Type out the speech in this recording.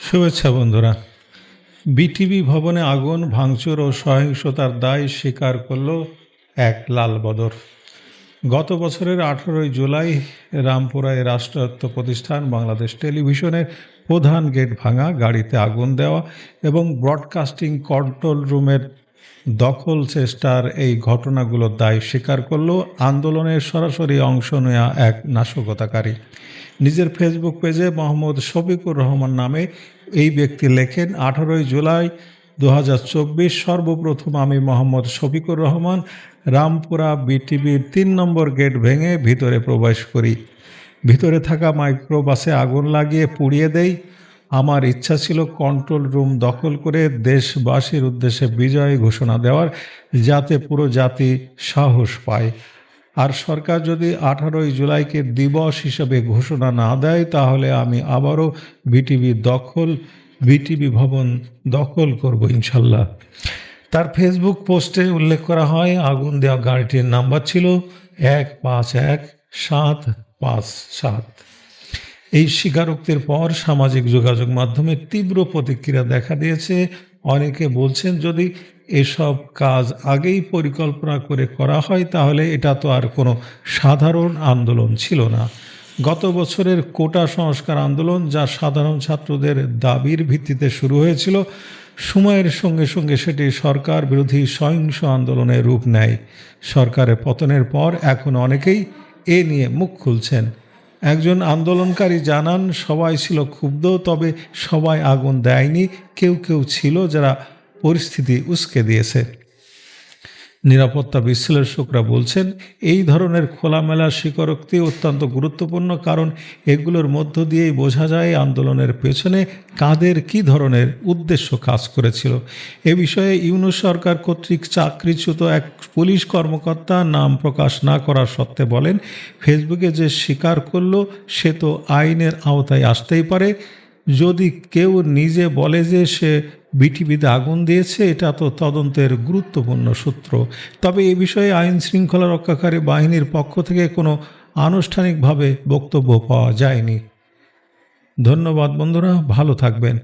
শুভেচ্ছা বন্ধুরা। বিটিভি ভবনে আগুন, ভাঙচুর ও সহিংসতার দায় স্বীকার করল এক লাল বদর। গত বছরের আঠেরোই জুলাই রামপুরায় রাষ্ট্রায়ত্ত প্রতিষ্ঠান বাংলাদেশ টেলিভিশনের প্রধান গেট ভাঙা, গাড়িতে আগুন দেওয়া এবং ব্রডকাস্টিং কন্ট্রোল রুমের দখল চেষ্টার এই ঘটনাগুলোর দায় স্বীকার করল আন্দোলনের সরাসরি অংশ নেওয়া এক নাশকতাকারী। নিজের ফেসবুক পেজে মোহাম্মদ শফিকুর রহমান নামে এই ব্যক্তি লেখেন, আঠারোই জুলাই দু হাজার চব্বিশ সর্বপ্রথম আমি মোহাম্মদ শফিকুর রহমান রামপুরা বিটিভির তিন নম্বর গেট ভেঙে ভিতরে প্রবেশ করি। ভিতরে থাকা মাইক্রোবাসে আগুন লাগিয়ে পুড়িয়ে দেই। আমার ইচ্ছা ছিল কন্ট্রোল রুম দখল করে দেশবাসীর উদ্দেশ্যে বিজয় ঘোষণা দেওয়ার, যাতে পুরো জাতি সাহস পায়। আর সরকার যদি আঠারোই জুলাইকে দিবস হিসেবে ঘোষণা না দেয়, তাহলে আমি আবারও বিটিভি দখল, বিটিভি ভবন দখল করব ইনশাল্লাহ। তার ফেসবুক পোস্টে উল্লেখ করা হয়, আগুন দেওয়া গাড়িটির নাম্বার ছিল এক পাঁচ এক সাত পাঁচ সাত। এই স্বীকারোক্তির পর সামাজিক যোগাযোগ মাধ্যমে তীব্র প্রতিক্রিয়া দেখা দিয়েছে। অনেকে বলছেন, যদি এসব কাজ আগেই পরিকল্পনা করে করা হয়, তাহলে এটা তো আর কোনো সাধারণ আন্দোলন ছিল না। গত বছরের কোটা সংস্কার আন্দোলন, যা সাধারণ ছাত্রদের দাবির ভিত্তিতে শুরু হয়েছিল, সময়ের সঙ্গে সঙ্গে সেটি সরকার বিরোধী সহিংস আন্দোলনের রূপ নেয়। সরকারের পতনের পর এখন অনেকেই এ নিয়ে মুখ খুলছেন। একজন আন্দোলনকারী জানান, সবাই ছিল ক্ষুব্ধ, তবে সবাই আগুন দেয়নি। কেউ কেউ ছিল যারা পরিস্থিতি উস্কে দিয়েছে। নিরাপত্তা বিশ্লেষকরা বলছেন, এই ধরনের খোলামেলা স্বীকারোক্তি অত্যন্ত গুরুত্বপূর্ণ কারণ এগুলোর মধ্য দিয়েই বোঝা যায় আন্দোলনের পেছনে কাদের কী ধরনের উদ্দেশ্য কাজ করেছিল। এ বিষয়ে ইউনুস সরকার কর্তৃক চাকরিচ্যুত এক পুলিশ কর্মকর্তা নাম প্রকাশ না করার সত্ত্বে বলেন, ফেসবুকে যে স্বীকার করল, সে তো আইনের আওতায় আসতেই পারে। যদি কেউ নিজে বলে যে সে বিটিভিতে আগুন দিয়েছে, এটা তো তদন্তের গুরুত্বপূর্ণ সূত্র। তবে এ বিষয়ে আইন শৃঙ্খলা রক্ষাকারী বাহিনীর পক্ষ থেকে কোনো আনুষ্ঠানিকভাবে বক্তব্য পাওয়া যায়নি। ধন্যবাদ বন্ধুরা, ভালো থাকবেন।